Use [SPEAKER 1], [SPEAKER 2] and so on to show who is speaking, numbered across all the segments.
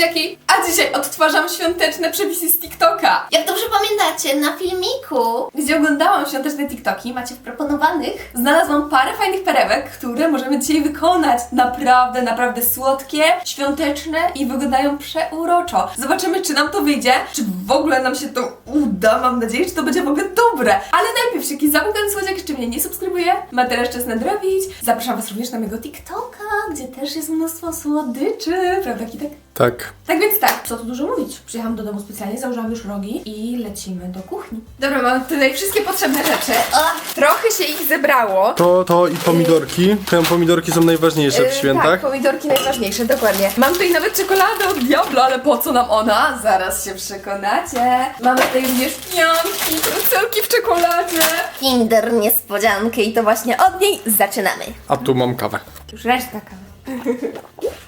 [SPEAKER 1] buziaki! A dzisiaj odtwarzam świąteczne przepisy z TikToka.
[SPEAKER 2] Jak dobrze pamiętacie, na filmiku
[SPEAKER 1] Gdzie oglądałam świąteczne TikToki, macie w proponowanych, znalazłam parę fajnych perełek, które możemy dzisiaj wykonać. Naprawdę, naprawdę słodkie, świąteczne i wyglądają przeuroczo. Zobaczymy, czy nam to wyjdzie, czy w ogóle nam się to uda. Mam nadzieję, że to będzie w ogóle dobre. Ale najpierw, jeśli zamknę ten słodziak, jeszcze mnie nie subskrybuje, ma teraz czas nadrobić. Zapraszam Was również na mojego TikToka, gdzie też jest mnóstwo słodyczy. Prawda, Kitek?
[SPEAKER 3] Tak.
[SPEAKER 1] Tak więc tak, co tu dużo mówić. Przyjechałam do domu specjalnie, założyłam już rogi i lecimy do kuchni. Dobra, mam tutaj wszystkie potrzebne rzeczy. O, trochę się ich zebrało.
[SPEAKER 3] To, to i pomidorki. Te pomidorki są najważniejsze w
[SPEAKER 1] Yy,
[SPEAKER 3] świętach.
[SPEAKER 1] Tak, pomidorki najważniejsze, dokładnie. Mam tutaj nawet czekoladę od Diablo, ale po co nam ona? Zaraz się przekonacie. Mamy tutaj również pianki, krucelki w czekoladzie.
[SPEAKER 2] Kinder niespodziankę i to właśnie od niej zaczynamy.
[SPEAKER 3] A tu mam kawę.
[SPEAKER 1] Już reszta kawy.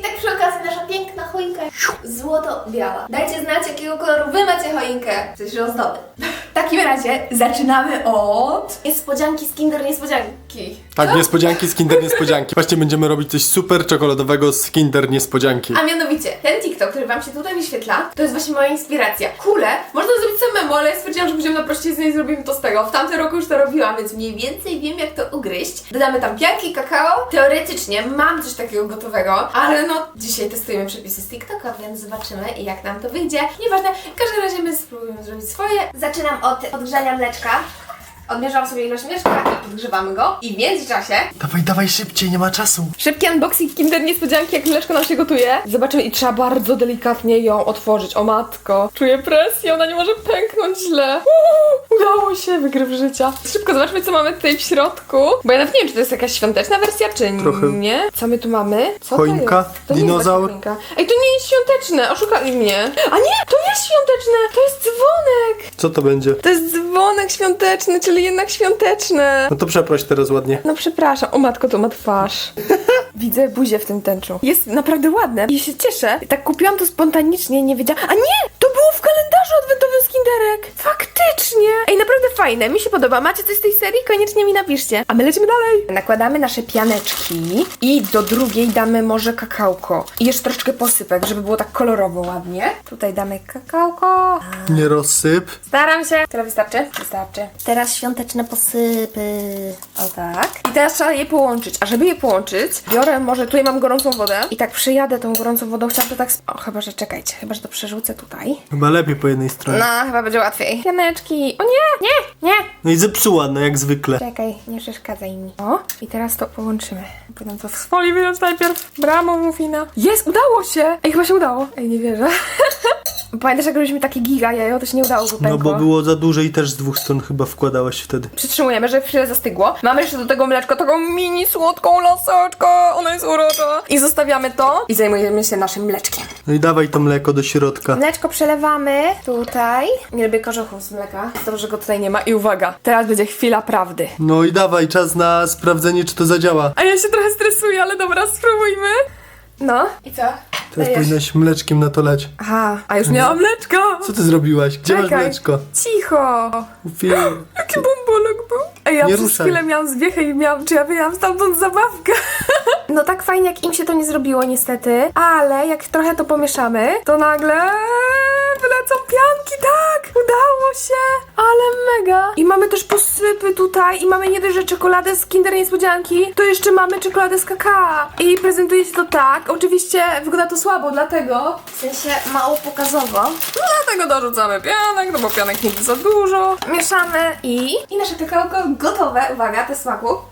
[SPEAKER 2] I tak przy okazji nasza piękna choinka złoto-biała. Dajcie znać, jakiego koloru wy macie choinkę. Coś ozdoby.
[SPEAKER 1] W takim razie zaczynamy od...
[SPEAKER 2] Niespodzianki z Kinder niespodzianki.
[SPEAKER 3] Tak, niespodzianki z Kinder Niespodzianki. Właśnie będziemy robić coś super czekoladowego z Kinder Niespodzianki.
[SPEAKER 1] A mianowicie, ten TikTok, który wam się tutaj wyświetla, to jest właśnie moja inspiracja. Kule można zrobić samemu, ale ja stwierdziłam, że będziemy na prościznie i zrobimy to z tego. W tamtym roku już to robiłam, więc mniej więcej wiem, jak to ugryźć. Dodamy tam pianki, kakao. Teoretycznie mam coś takiego gotowego, ale no dzisiaj testujemy przepisy z TikToka, więc zobaczymy, jak nam to wyjdzie. Nieważne, w każdym razie my spróbujemy zrobić swoje.
[SPEAKER 2] Zaczynam od podgrzania mleczka.
[SPEAKER 1] Odmierzam sobie ilość mieszka i podgrzewamy go. I w międzyczasie
[SPEAKER 3] Dawaj, dawaj szybciej, nie ma czasu.
[SPEAKER 1] Szybki unboxing Kinder Niespodzianki, jak mleczko nam się gotuje. Zobaczymy i trzeba bardzo delikatnie ją otworzyć. O matko, czuję presję, ona nie może pęknąć źle. Uuu, udało się, wygryw życia. Szybko zobaczmy, co mamy tutaj w środku. Bo ja nawet nie wiem, czy to jest jakaś świąteczna wersja, czy
[SPEAKER 3] Trochę.
[SPEAKER 1] nie. Co my tu mamy? Co
[SPEAKER 3] Choinka?
[SPEAKER 1] to jest? To nie
[SPEAKER 3] Dinozaur?
[SPEAKER 1] jest taka choinka. Ej, to nie jest świąteczne, oszukali mnie. A nie, to jest świąteczne, to jest dzwonek.
[SPEAKER 3] Co to będzie?
[SPEAKER 1] To jest dzwonek świąteczny, czyli jednak świąteczne.
[SPEAKER 3] No to przeproś teraz ładnie.
[SPEAKER 1] No przepraszam, o matko, to ma twarz. Widzę buzię w tym tęczu. Jest naprawdę ładne i się cieszę. Tak kupiłam to spontanicznie, nie wiedziałam. A nie! To było w kalendarzu adwentowym z Kinderek! Faktycznie! Ej, naprawdę fajne, mi się podoba. Macie coś z tej serii? Koniecznie mi napiszcie. A my lecimy dalej. Nakładamy nasze pianeczki i do drugiej damy może kakałko. I jeszcze troszeczkę posypek, żeby było tak kolorowo ładnie. Tutaj damy kakałko.
[SPEAKER 3] Nie rozsyp.
[SPEAKER 1] Staram się. Tyle wystarczy? Wystarczy.
[SPEAKER 2] Teraz świąteczne posypy.
[SPEAKER 1] O tak. I teraz trzeba je połączyć. A żeby je połączyć, biorę może, tutaj mam gorącą wodę i tak przyjadę tą gorącą wodą. Chciałam to tak... O, chyba, że czekajcie. Chyba, że to przerzucę tutaj.
[SPEAKER 3] Chyba lepiej po jednej stronie.
[SPEAKER 1] No, chyba będzie łatwiej. Pianeczki. O nie, nie, nie.
[SPEAKER 3] No i zepsuła, no jak zwykle.
[SPEAKER 1] Czekaj, nie przeszkadzaj mi. O, i teraz to połączymy. Powinnam to z folii wyjąć najpierw. Bramo, mufina. Jest, udało się! Ej, chyba się udało. Ej, nie wierzę. Pamiętasz, jak robiliśmy takie giga jajo, to się nie udało, bo
[SPEAKER 3] No bo było za duże i też z dwóch stron chyba wkładałaś wtedy.
[SPEAKER 1] Przytrzymujemy, żeby chwilę zastygło. Mamy jeszcze do tego mleczko, taką mini słodką laseczkę. Ona jest urocza. I zostawiamy to i zajmujemy się naszym mleczkiem.
[SPEAKER 3] No i dawaj to mleko do środka.
[SPEAKER 1] Mleczko przelewamy tutaj. Nie lubię korzechów z mleka. Dobrze, że go tutaj nie ma. I uwaga, teraz będzie chwila prawdy.
[SPEAKER 3] No i dawaj, czas na sprawdzenie, czy to zadziała.
[SPEAKER 1] A ja się trochę stresuję, ale dobra, spróbujmy. No. I co?
[SPEAKER 3] Teraz
[SPEAKER 1] Dajesz.
[SPEAKER 3] powinnaś mleczkiem na to leć.
[SPEAKER 1] Aha, a już miałam mleczko.
[SPEAKER 3] Co ty zrobiłaś? Gdzie masz
[SPEAKER 1] Czekaj.
[SPEAKER 3] mleczko?
[SPEAKER 1] Cicho.
[SPEAKER 3] Fil...
[SPEAKER 1] Jaki bąbolek był? Ej, ja
[SPEAKER 3] Nie
[SPEAKER 1] przez
[SPEAKER 3] ruszaj.
[SPEAKER 1] chwilę miałam zwiechę i miałam, czy ja wyjęłam stamtąd zabawkę. No tak fajnie, jak im się to nie zrobiło niestety, ale jak trochę to pomieszamy, to nagle wylecą pianki, tak! Udało się! Ale mega! I mamy też posypy tutaj i mamy nie dość, że czekoladę z Kinder Niespodzianki, to jeszcze mamy czekoladę z kakao. I prezentuje się to tak, oczywiście wygląda to słabo, dlatego
[SPEAKER 2] W sensie mało pokazowo.
[SPEAKER 1] Dlatego dorzucamy pianek, no bo pianek nigdy za dużo. Mieszamy i... I nasze kakałko gotowe. Uwaga, te smaku.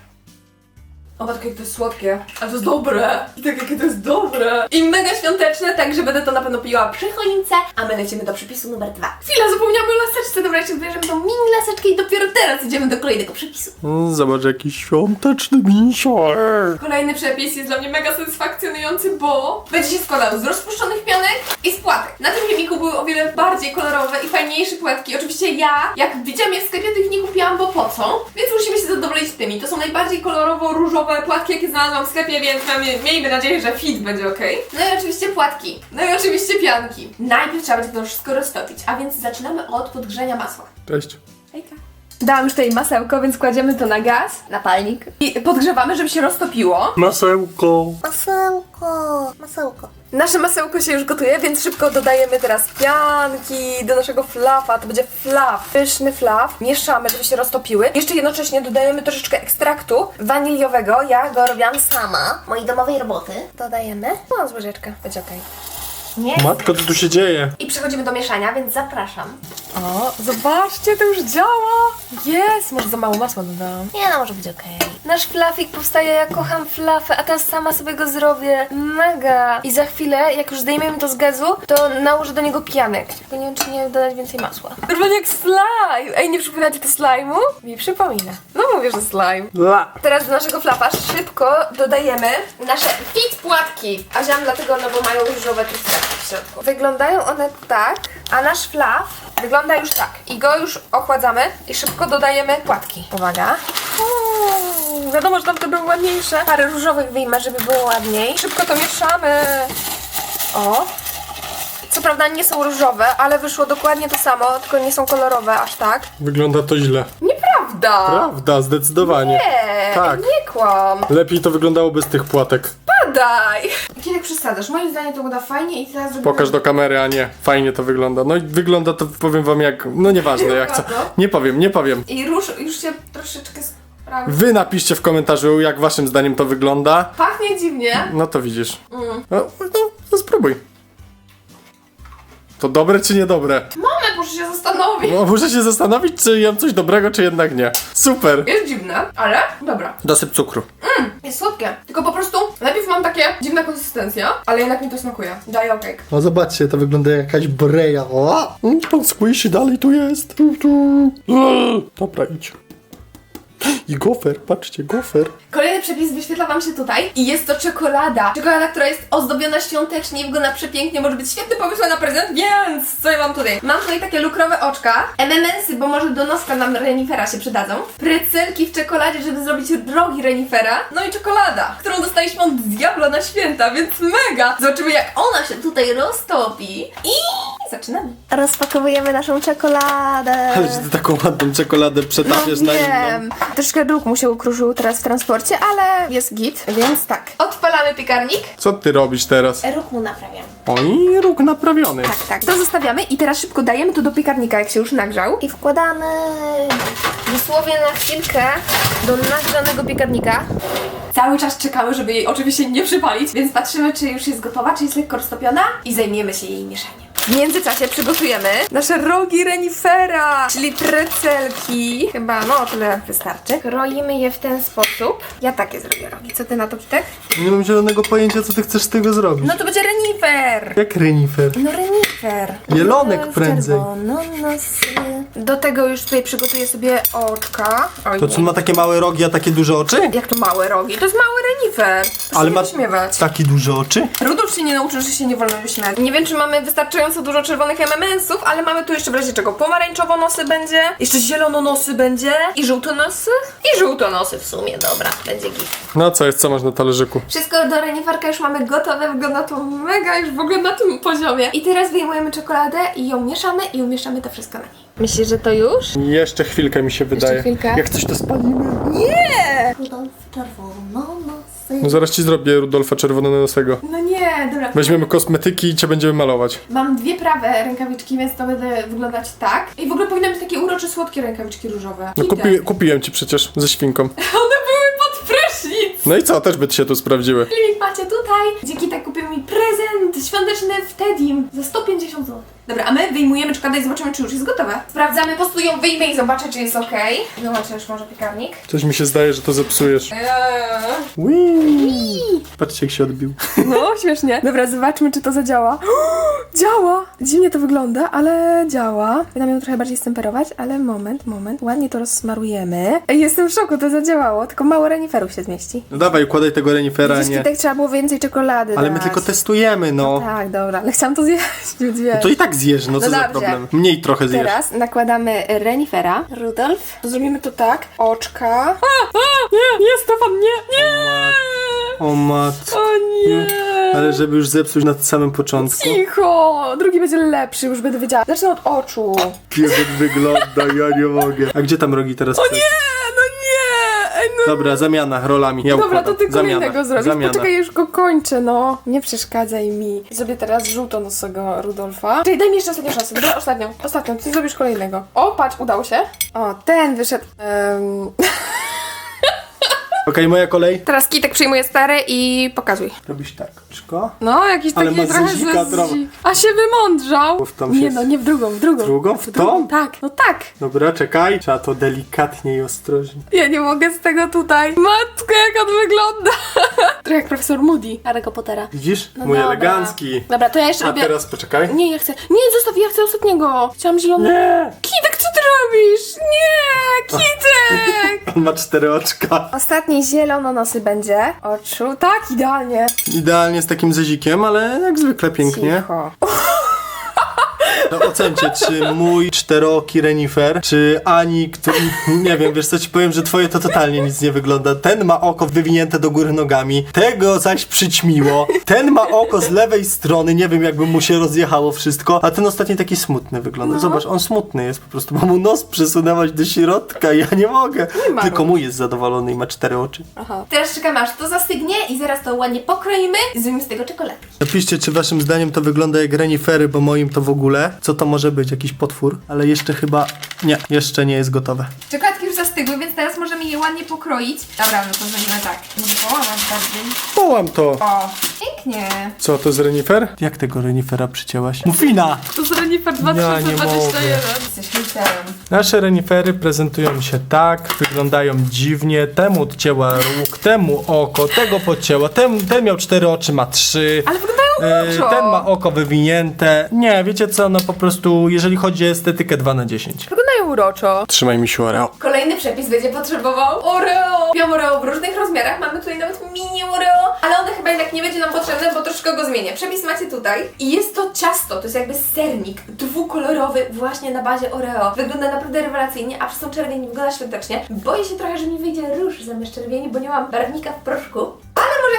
[SPEAKER 1] O matko, jak to jest słodkie. A to jest dobre. I tak, jakie to jest dobre. I mega świąteczne, także będę to na pewno piła przy choince, a my lecimy do przepisu numer dwa. Chwila, zapomniałam o laseczce. Dobra, jeszcze wybierzemy tą mini laseczkę i dopiero teraz idziemy do kolejnego przepisu.
[SPEAKER 3] Mm, Zobacz, jakiś świąteczny misior.
[SPEAKER 1] Kolejny przepis jest dla mnie mega satysfakcjonujący, bo będzie się składał z rozpuszczonych pianek i z płatek. Na tym filmiku były o wiele bardziej kolorowe i fajniejsze płatki. Oczywiście ja, jak widziałam je w sklepie, to ich nie kupiłam, bo po co? Więc musimy się zadowolić tymi. To są najbardziej kolorowo-różowe płatki, jakie znalazłam w sklepie, więc mamy, miejmy nadzieję, że fit będzie ok. No i oczywiście płatki. No i oczywiście pianki. Najpierw trzeba będzie to wszystko roztopić, a więc zaczynamy od podgrzania masła.
[SPEAKER 3] Cześć.
[SPEAKER 1] Hejka. Dałam już tutaj masełko, więc kładziemy to na gaz.
[SPEAKER 2] Na palnik.
[SPEAKER 1] I podgrzewamy, żeby się roztopiło.
[SPEAKER 3] Masełko.
[SPEAKER 2] Masełko, masełko.
[SPEAKER 1] Nasze masełko się już gotuje, więc szybko dodajemy teraz pianki do naszego flafa. To będzie flaf, pyszny flaf. Mieszamy, żeby się roztopiły. Jeszcze jednocześnie dodajemy troszeczkę ekstraktu waniliowego. Ja go robiłam sama.
[SPEAKER 2] Mojej domowej roboty.
[SPEAKER 1] Dodajemy. No, z łyżeczkę. Będzie okej.
[SPEAKER 2] Nie?
[SPEAKER 3] Matko, co tu się dzieje?
[SPEAKER 1] I przechodzimy do mieszania, więc
[SPEAKER 2] Zapraszam.
[SPEAKER 1] O, zobaczcie, to już działa! Jest! Może za mało masła dodałam.
[SPEAKER 2] Nie no, może być okej.
[SPEAKER 1] Nasz flafik powstaje, ja kocham flafę, a teraz sama sobie go zrobię. Mega! I za chwilę, jak już zdejmiemy to z gazu, to nałożę do niego pianek. Tylko nie wiem, czy nie dodać więcej masła. Normalnie jak slime! Ej, nie przypominacie to slime'u? Mi przypomina. No mówię, że slime.
[SPEAKER 3] La.
[SPEAKER 1] Teraz do naszego flafa szybko dodajemy nasze fit płatki. A wziąłam dlatego, no bo mają różowe truskawki w środku. Wyglądają one tak, a nasz flaf wygląda już tak. I go już ochładzamy i szybko dodajemy płatki. Uwaga. Uuu, wiadomo, że tam to były ładniejsze. Parę różowych wyjmę, żeby było ładniej. Szybko to mieszamy. O. Co prawda nie są różowe, ale wyszło dokładnie to samo, tylko nie są kolorowe aż tak.
[SPEAKER 3] Wygląda to źle.
[SPEAKER 1] Nieprawda!
[SPEAKER 3] Prawda, zdecydowanie.
[SPEAKER 1] Nie,
[SPEAKER 3] Tak.
[SPEAKER 1] nie kłam.
[SPEAKER 3] Lepiej to wyglądało bez tych płatek.
[SPEAKER 1] Padaj! Kiedy przesadzasz? Moim zdaniem to wygląda fajnie i teraz zrobimy...
[SPEAKER 3] Pokaż do kamery, a nie. Fajnie to wygląda. No i wygląda to, powiem wam jak, no nieważne jak co. Nie powiem, nie powiem.
[SPEAKER 1] I róż już się troszeczkę sprawi.
[SPEAKER 3] Wy napiszcie w komentarzu, jak waszym zdaniem to wygląda.
[SPEAKER 1] Pachnie dziwnie.
[SPEAKER 3] No to widzisz. No, no, no spróbuj. To dobre czy niedobre?
[SPEAKER 1] Moment, muszę się zastanowić.
[SPEAKER 3] No, muszę się zastanowić, czy jem coś dobrego, czy jednak nie. Super.
[SPEAKER 1] Jest dziwne, ale dobra.
[SPEAKER 3] Dosyp cukru.
[SPEAKER 1] Jest słodkie. Tylko po prostu najpierw mam takie dziwna konsystencja, ale jednak mi to smakuje. Daję okejk.
[SPEAKER 3] No zobaczcie, to wygląda jak jakaś breja. O! Mm, Pan squishy dalej tu jest. Tu, tu. Eee, Dobra, idź. I gofer, patrzcie, gofer.
[SPEAKER 1] Kolejny przepis wyświetla wam się tutaj i jest to czekolada. Czekolada, która jest ozdobiona świątecznie wygląda przepięknie, może być świetny pomysł na prezent, więc co ja mam tutaj? Mam tutaj takie lukrowe oczka, MMS-y, bo może do noska nam renifera się przydadzą, prycelki w czekoladzie, żeby zrobić rogi renifera, no i czekolada, którą dostaliśmy od diabla na święta, więc mega! Zobaczymy jak ona się tutaj roztopi i zaczynamy.
[SPEAKER 2] Rozpakowujemy naszą czekoladę.
[SPEAKER 3] Ale że ty taką ładną czekoladę przetapiesz na inną.
[SPEAKER 1] Troszkę bruk mu się ukruszył teraz w transporcie, ale jest git, więc tak. Odpalamy piekarnik.
[SPEAKER 3] Co ty robisz teraz?
[SPEAKER 2] Ruch mu naprawiam.
[SPEAKER 3] Oj, róg naprawiony.
[SPEAKER 1] Tak, tak. To zostawiamy i teraz szybko dajemy to do piekarnika, jak się już nagrzał.
[SPEAKER 2] I wkładamy.
[SPEAKER 1] Dosłownie na chwilkę do nagrzanego piekarnika. Cały czas czekamy, żeby jej oczywiście nie przypalić, więc patrzymy, czy już jest gotowa, czy jest lekko roztopiona i zajmiemy się jej mieszaniem. W międzyczasie przygotujemy nasze rogi renifera, czyli precelki. Chyba, no, tyle wystarczy. Kroimy je w ten sposób. Ja takie zrobię rogi. Co ty na to, Kitek?
[SPEAKER 3] Nie mam zielonego pojęcia, co ty chcesz z tego zrobić.
[SPEAKER 1] No to będzie renifer!
[SPEAKER 3] Jak renifer?
[SPEAKER 1] No renifer.
[SPEAKER 3] Jelonek
[SPEAKER 1] No,
[SPEAKER 3] prędzej.
[SPEAKER 1] Do tego już tutaj przygotuję sobie oczka. Oj,
[SPEAKER 3] To
[SPEAKER 1] nie.
[SPEAKER 3] co ma takie małe rogi, a takie duże oczy?
[SPEAKER 1] Jak to małe rogi? To jest mały renifer. Proszę
[SPEAKER 3] Ale
[SPEAKER 1] nie
[SPEAKER 3] ma
[SPEAKER 1] wyśmiewać.
[SPEAKER 3] takie duże oczy?
[SPEAKER 1] Rudolf się nie nauczył, że się nie wolno wyśmiać. Nie wiem, czy mamy wystarczająco dużo czerwonych M&M'sów, ale mamy tu jeszcze w razie czego pomarańczowo nosy będzie, jeszcze zielono nosy będzie i żółto nosy i żółto nosy w sumie, dobra, będzie git.
[SPEAKER 3] No co jest, co masz na talerzyku?
[SPEAKER 1] Wszystko do reniferka już mamy gotowe, wygląda to mega już w ogóle na tym poziomie. I teraz wyjmujemy czekoladę i ją mieszamy i umieszczamy to wszystko na niej. Myślisz, że to już?
[SPEAKER 3] Jeszcze chwilkę mi się wydaje.
[SPEAKER 1] chwilkę?
[SPEAKER 3] Jak coś to spalimy.
[SPEAKER 1] Nie!
[SPEAKER 2] Rudolf czerwono nosy.
[SPEAKER 3] No zaraz ci zrobię Rudolfa Czerwononosego.
[SPEAKER 1] No nie, dobra.
[SPEAKER 3] Weźmiemy kosmetyki i cię będziemy malować.
[SPEAKER 1] Mam dwie prawe rękawiczki, więc to będzie wyglądać tak. I w ogóle powinny być takie urocze, słodkie rękawiczki różowe.
[SPEAKER 3] No kupi, kupiłem ci przecież ze świnką.
[SPEAKER 1] One były pod prysznic!
[SPEAKER 3] No i co, też by ci się tu sprawdziły.
[SPEAKER 1] Filmik macie tutaj tak kupił mi prezent świąteczny w Tedim za 150 zł. Dobra, a my wyjmujemy czekoladę i zobaczymy, czy już jest gotowa. Sprawdzamy, po prostu ją wyjmę i zobaczę, czy jest ok. Zobaczę już może piekarnik.
[SPEAKER 3] Coś mi się zdaje, że to zepsujesz.
[SPEAKER 1] Eee.
[SPEAKER 3] Patrzcie jak się odbił.
[SPEAKER 1] No, śmiesznie. Dobra, zobaczmy, czy to zadziała. działa! Dziwnie to wygląda, ale działa. Powinnam ją trochę bardziej stemperować, ale moment, moment. Ładnie to rozsmarujemy. Ej, Jestem w szoku, to zadziałało. Tylko mało reniferów się zmieści.
[SPEAKER 3] No dawaj, układaj tego renifera,
[SPEAKER 1] Widzisz,
[SPEAKER 3] nie.
[SPEAKER 1] tak trzeba było więcej czekolady
[SPEAKER 3] Ale my
[SPEAKER 1] dać.
[SPEAKER 3] tylko testujemy, no.
[SPEAKER 1] Tak, dobra, ale chciałam to zjeść, więc wiesz.
[SPEAKER 3] To i tak zjesz, no co
[SPEAKER 1] No
[SPEAKER 3] za
[SPEAKER 1] dobrze.
[SPEAKER 3] problem. Mniej trochę zjesz.
[SPEAKER 1] Teraz nakładamy renifera. Rudolf. Zrobimy to tak. Oczka. A, a, nie, nie, Stefan, nie, nie!
[SPEAKER 3] O matko.
[SPEAKER 1] O nie!
[SPEAKER 3] Ale żeby już zepsuć na samym początku.
[SPEAKER 1] Cicho! Drugi będzie lepszy, już będę wiedziała. Zacznę od oczu.
[SPEAKER 3] Jak wygląda, ja nie mogę. A gdzie tam rogi teraz?
[SPEAKER 1] O nie, no nie! Ej, no
[SPEAKER 3] Dobra, zamiana rolami. Ja
[SPEAKER 1] Dobra, to
[SPEAKER 3] układam.
[SPEAKER 1] ty kolejnego
[SPEAKER 3] Zamiana.
[SPEAKER 1] zrobisz.
[SPEAKER 3] Zamiana.
[SPEAKER 1] Poczekaj, już go kończę, no. Nie przeszkadzaj mi. Zrobię teraz żółtonosego Rudolfa. Czyli daj mi jeszcze ostatnią szansę. Dobra, ostatnią. Ostatnią, ty zrobisz kolejnego. O, patrz, udało się. O, ten wyszedł. Em,
[SPEAKER 3] Okej, moja kolej.
[SPEAKER 1] Teraz Kitek przyjmuje stary i pokazuj.
[SPEAKER 3] Robisz tak. Szko?
[SPEAKER 1] No, jakiś
[SPEAKER 3] Ale
[SPEAKER 1] taki
[SPEAKER 3] ma
[SPEAKER 1] trochę
[SPEAKER 3] trochę.
[SPEAKER 1] A się wymądrzał.
[SPEAKER 3] Tą
[SPEAKER 1] Nie
[SPEAKER 3] się-
[SPEAKER 1] no, nie w drugą, w drugą.
[SPEAKER 3] W drugą? W tą?
[SPEAKER 1] Tak, no tak.
[SPEAKER 3] Dobra, czekaj. Trzeba to delikatnie i ostrożnie.
[SPEAKER 1] Ja nie mogę z tego tutaj. Matko, jak on wygląda. Trochę jak profesor Moody. Harry'ego Pottera.
[SPEAKER 3] Widzisz?
[SPEAKER 1] No
[SPEAKER 3] Mój
[SPEAKER 1] dobra.
[SPEAKER 3] elegancki.
[SPEAKER 1] Dobra, to ja jeszcze
[SPEAKER 3] A
[SPEAKER 1] robię...
[SPEAKER 3] teraz poczekaj.
[SPEAKER 1] Nie, ja chcę. Nie, zostaw, ja chcę ostatniego. Chciałam zielony.
[SPEAKER 3] Nie!
[SPEAKER 1] Robisz? Nie, Kitek!
[SPEAKER 3] On ma cztery oczka.
[SPEAKER 1] Ostatni zielononosy będzie. Oczu, tak, idealnie.
[SPEAKER 3] Idealnie z takim zezikiem, ale jak zwykle pięknie.
[SPEAKER 1] Cicho.
[SPEAKER 3] No, ocencie, czy mój czterooki renifer, czy Ani, który... Nie wiem, wiesz co ci powiem, że twoje to totalnie nic nie wygląda. Ten ma oko wywinięte do góry nogami, tego zaś przyćmiło. Ten ma oko z lewej strony, nie wiem, jakby mu się rozjechało wszystko, a ten ostatni taki smutny wygląda.
[SPEAKER 1] No.
[SPEAKER 3] Zobacz, on smutny jest po prostu, bo mu nos przesunęłaś do środka, ja nie mogę.
[SPEAKER 1] ma
[SPEAKER 3] Tylko mój jest zadowolony i ma cztery oczy.
[SPEAKER 1] Aha.
[SPEAKER 2] Teraz czekamy aż to zastygnie i zaraz to ładnie pokroimy i zrobimy z tego czekoladki.
[SPEAKER 3] Napiszcie, czy waszym zdaniem to wygląda jak renifery, bo moim to w ogóle. Co to może być? Jakiś potwór? Ale jeszcze chyba... Nie, jeszcze nie jest gotowe.
[SPEAKER 2] Czekoladki już zastygły, więc teraz możemy je ładnie pokroić. Dobra, no to zrobimy tak. Może połamać bardziej.
[SPEAKER 3] Połam to.
[SPEAKER 2] O, pięknie.
[SPEAKER 3] Co, to z renifer? Jak tego renifera przycięłaś? Mufina!
[SPEAKER 1] To z Renifer
[SPEAKER 3] Ja nie mogę.
[SPEAKER 1] 2021.
[SPEAKER 2] Jesteś hejterem.
[SPEAKER 3] Nasze renifery prezentują się tak, wyglądają dziwnie. Temu odcięła róg, temu oko, tego podcięła, ten, ten miał cztery oczy, ma trzy.
[SPEAKER 1] Ale wyglądają
[SPEAKER 3] E, ten ma oko wywinięte. Nie, wiecie co, no po prostu, jeżeli chodzi o estetykę 2 na 10.
[SPEAKER 1] Wyglądają uroczo.
[SPEAKER 3] Trzymaj mi się Oreo.
[SPEAKER 2] Kolejny przepis będzie potrzebował Oreo. Kupiłam Oreo w różnych rozmiarach, mamy tutaj nawet mini Oreo, ale one chyba jednak nie będzie nam potrzebne, bo troszkę go zmienię. Przepis macie tutaj i jest to ciasto, to jest jakby sernik dwukolorowy właśnie na bazie Oreo. Wygląda naprawdę rewelacyjnie, a przez tą czerwień wygląda świątecznie. Boję się trochę, że mi wyjdzie róż zamiast czerwieni, bo nie mam barwnika w proszku.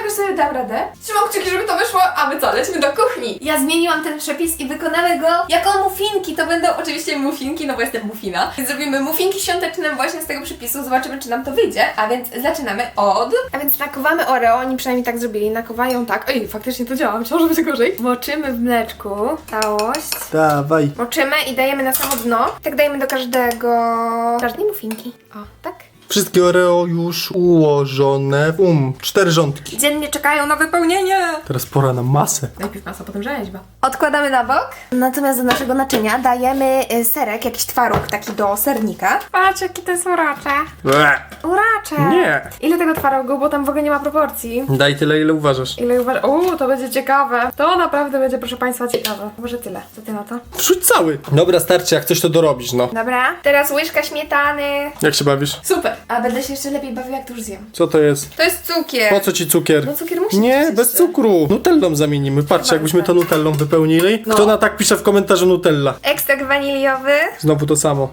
[SPEAKER 2] Jakoś sobie dam radę. Trzymam kciuki, żeby to wyszło, a my co, lecimy do kuchni. Ja zmieniłam ten przepis i wykonamy go jako muffinki. To będą oczywiście muffinki, no bo jestem muffina. Więc zrobimy muffinki świąteczne właśnie z tego przepisu. Zobaczymy, czy nam to wyjdzie. A więc zaczynamy od...
[SPEAKER 1] A więc nakowamy Oreo, oni przynajmniej tak zrobili, nakowają tak. Ej, faktycznie to działa, myślałam, że będzie gorzej. Moczymy w mleczku całość.
[SPEAKER 3] Dawaj.
[SPEAKER 1] Moczymy i dajemy na samo dno. Tak dajemy do każdego... każdej muffinki. O, tak.
[SPEAKER 3] Wszystkie Oreo już ułożone. Um, cztery rządki.
[SPEAKER 1] Dziennie czekają na wypełnienie.
[SPEAKER 3] Teraz pora na masę.
[SPEAKER 1] Najpierw masa, potem rzeźba.
[SPEAKER 2] Odkładamy na bok.
[SPEAKER 1] Natomiast do naszego naczynia dajemy y, serek, jakiś twaróg taki do sernika. Patrz, jaki to jest uracze.
[SPEAKER 3] Ble.
[SPEAKER 1] Uracze.
[SPEAKER 3] Nie.
[SPEAKER 1] Ile tego twarogu, bo tam w ogóle nie ma proporcji.
[SPEAKER 3] Daj tyle, ile uważasz.
[SPEAKER 1] Ile uważasz? Uuu, to będzie ciekawe. To naprawdę będzie, proszę Państwa, ciekawe. Może tyle. Co Ty na to?
[SPEAKER 3] Wrzuć cały. Dobra, starczy, jak coś to dorobisz, no.
[SPEAKER 1] Dobra. Teraz łyżka śmietany.
[SPEAKER 3] Jak się bawisz?
[SPEAKER 2] Super. A będę się jeszcze lepiej bawiła, jak to już zjem.
[SPEAKER 3] Co to jest?
[SPEAKER 1] To jest cukier.
[SPEAKER 3] Po co ci cukier?
[SPEAKER 1] No cukier musi
[SPEAKER 3] Nie,
[SPEAKER 1] być
[SPEAKER 3] bez
[SPEAKER 1] jeszcze.
[SPEAKER 3] cukru. Nutellą zamienimy. Patrzcie, jakbyśmy to nutellą wypełnili.
[SPEAKER 1] No.
[SPEAKER 3] Kto na tak pisze w komentarzu Nutella?
[SPEAKER 1] Ekstrakt waniliowy.
[SPEAKER 3] Znowu to samo.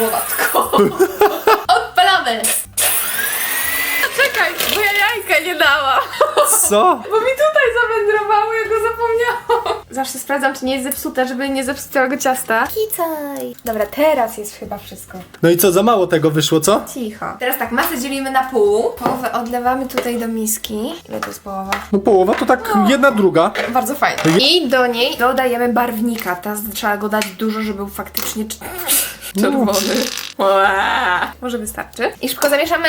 [SPEAKER 2] Łopatko. Odpalamy.
[SPEAKER 1] Czekaj, bo ja jajka nie dała.
[SPEAKER 3] Co?
[SPEAKER 1] Bo mi tutaj zawędrowały, ja go zapomniałam. Zawsze sprawdzam, czy nie jest zepsute, żeby nie zepsuć całego ciasta.
[SPEAKER 2] Kicaj.
[SPEAKER 1] Dobra, teraz jest chyba wszystko.
[SPEAKER 3] No i co, za mało tego wyszło, co?
[SPEAKER 1] Cicho.
[SPEAKER 2] Teraz tak, masę dzielimy na pół.
[SPEAKER 1] Połowę odlewamy tutaj do miski. Ile to jest połowa?
[SPEAKER 3] No połowa to tak jedna druga.
[SPEAKER 1] Bardzo fajnie. I do niej dodajemy barwnika. Teraz trzeba go dać dużo, żeby był faktycznie cz- czerwony. Ua. Może wystarczy. I szybko zamieszamy.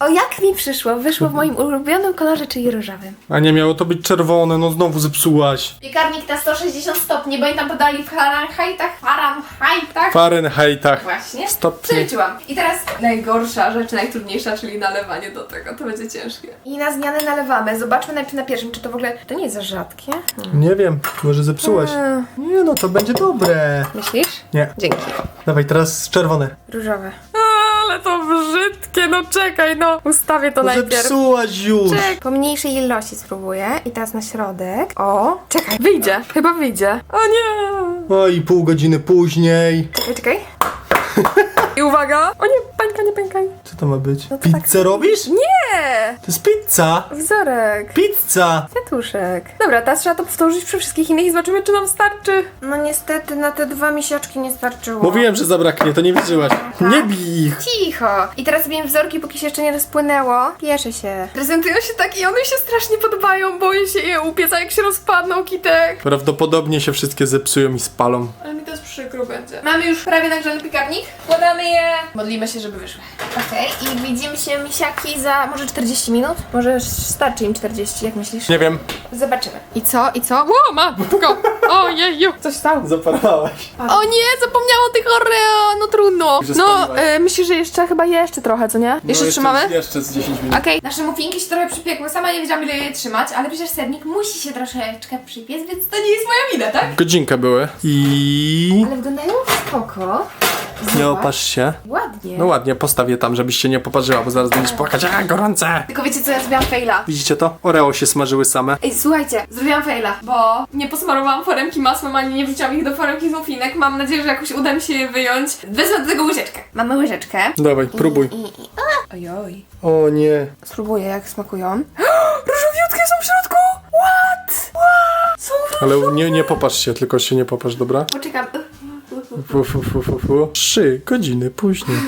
[SPEAKER 1] O, jak mi przyszło? Wyszło w moim ulubionym kolorze, czyli różowym.
[SPEAKER 3] A nie miało to być czerwone, no znowu zepsułaś.
[SPEAKER 2] Piekarnik na 160 stopni, bo oni tam podali w Fahrenheitach. Fahrenheitach.
[SPEAKER 3] Fahrenheitach.
[SPEAKER 2] Właśnie.
[SPEAKER 3] Stopni.
[SPEAKER 2] Przeliczyłam. I teraz najgorsza rzecz, najtrudniejsza, czyli nalewanie do tego. To będzie ciężkie.
[SPEAKER 1] I na zmianę nalewamy. Zobaczmy najpierw na pierwszym, czy to w ogóle... To nie jest za rzadkie.
[SPEAKER 3] Nie wiem, może zepsułaś.
[SPEAKER 1] Hmm.
[SPEAKER 3] Nie no, to będzie dobre.
[SPEAKER 1] Myślisz?
[SPEAKER 3] Nie.
[SPEAKER 1] Dzięki.
[SPEAKER 3] Dawaj, teraz czerwone.
[SPEAKER 1] Różowe. Brzydkie, no czekaj, no. Ustawię to
[SPEAKER 3] No zepsułaś już.
[SPEAKER 1] Czek. Po mniejszej ilości spróbuję. I teraz na środek. O, czekaj, wyjdzie. Chyba wyjdzie. O nie.
[SPEAKER 3] No i pół godziny później.
[SPEAKER 1] Czekaj, czekaj. I uwaga. O nie, pańka nie pękaj.
[SPEAKER 3] Co to ma być?
[SPEAKER 1] No to
[SPEAKER 3] Pizzę
[SPEAKER 1] tak-
[SPEAKER 3] robisz?
[SPEAKER 1] Nie!
[SPEAKER 3] To jest pizza!
[SPEAKER 1] Wzorek.
[SPEAKER 3] Pizza!
[SPEAKER 1] Kwiatuszek. Dobra, teraz trzeba to powtórzyć przy wszystkich innych i zobaczymy, czy nam starczy. No niestety na te dwa miesiączki nie starczyło.
[SPEAKER 3] Mówiłem, że zabraknie, to nie wierzyłaś. Nie bij ich!
[SPEAKER 1] Cicho! I teraz zrobimy wzorki, póki się jeszcze nie rozpłynęło. Pieszę się. Prezentują się tak i one się strasznie podobają. Boję się je upiec, a jak się rozpadną, Kitek.
[SPEAKER 3] Prawdopodobnie się wszystkie zepsują i spalą.
[SPEAKER 2] Ale mi też przykro będzie. Mamy już prawie nagrzany piekarnik. Wkładamy je. Modlimy się, żeby wyszły.
[SPEAKER 1] Okej, i widzimy się, misiaki, za może 40 minut? Może starczy im 40, jak myślisz?
[SPEAKER 3] Nie wiem.
[SPEAKER 1] Zobaczymy. I co? I co? Ło, matko! Ojeju! Coś stało.
[SPEAKER 3] Zaparowałaś.
[SPEAKER 1] O nie, zapomniałam o tych Oreo! No trudno.
[SPEAKER 3] Że
[SPEAKER 1] No,
[SPEAKER 3] spaliłaś.
[SPEAKER 1] e, myślę, że jeszcze chyba jeszcze trochę, co nie? Jeszcze trzymamy?
[SPEAKER 3] Jeszcze z 10 minut.
[SPEAKER 1] Okej.
[SPEAKER 2] Nasze muffinki się trochę przypiekły. Sama nie wiedziałam, ile je trzymać, ale przecież sernik musi się troszeczkę przypiec, więc to nie jest moja wina, tak?
[SPEAKER 3] Godzinkę były. I...
[SPEAKER 1] Ale wyglądają spoko.
[SPEAKER 3] Nie opasz się.
[SPEAKER 1] Ładnie.
[SPEAKER 3] No ładnie, postawię tam, żebyś się nie poparzyła, bo zaraz będziesz płakać. A, gorące!
[SPEAKER 2] Tylko wiecie co, ja zrobiłam faila.
[SPEAKER 3] Widzicie to? Oreo się smażyły same.
[SPEAKER 2] Ej, słuchajcie, zrobiłam faila, bo nie posmarowałam foremki masłem, ani nie wrzuciłam ich do foremki z muffinek. Mam nadzieję, że jakoś uda mi się je wyjąć. Wezmę do tego łyżeczkę. Mamy łyżeczkę.
[SPEAKER 3] Dawaj, próbuj.
[SPEAKER 1] I, i, Ojoj.
[SPEAKER 3] O nie.
[SPEAKER 1] Spróbuję, jak smakują. Różowiutkie są w środku! What? What? Są
[SPEAKER 3] Ale nie, nie popatrz się, tylko się nie popatrz, dobra?
[SPEAKER 2] Poczekam.
[SPEAKER 3] Fu, fu, fu, fu, fu. Trzy godziny później.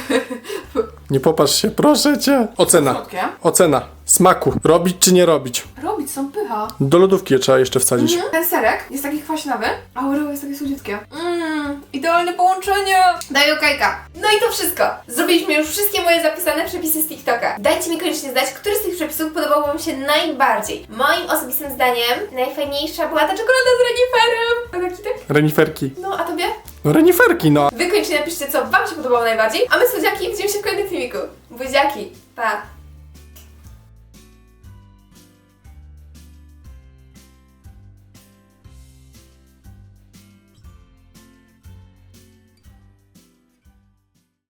[SPEAKER 3] Nie popatrz się, proszę cię. Ocena.
[SPEAKER 2] Słodkie.
[SPEAKER 3] Ocena. Smaku. Robić czy nie robić?
[SPEAKER 2] Robić, są pycha.
[SPEAKER 3] Do lodówki je trzeba jeszcze wsadzić.
[SPEAKER 2] Ten serek jest taki kwaśnawy, a oreo jest takie słodziutkie. Mmm, idealne połączenie. Daję okejka. No i to wszystko. Zrobiliśmy już wszystkie moje zapisane przepisy z TikToka. Dajcie mi koniecznie znać, który z tych przepisów podobał Wam się najbardziej. Moim osobistym zdaniem najfajniejsza była ta czekolada z reniferem. Taki tak?
[SPEAKER 3] Reniferki.
[SPEAKER 2] No, a tobie?
[SPEAKER 3] No reniferki, no.
[SPEAKER 2] Wy koniecznie napiszcie, co Wam się podobało najbardziej, a my słodziaki widzimy się w kolejnym filmiku. Buziaki, pa!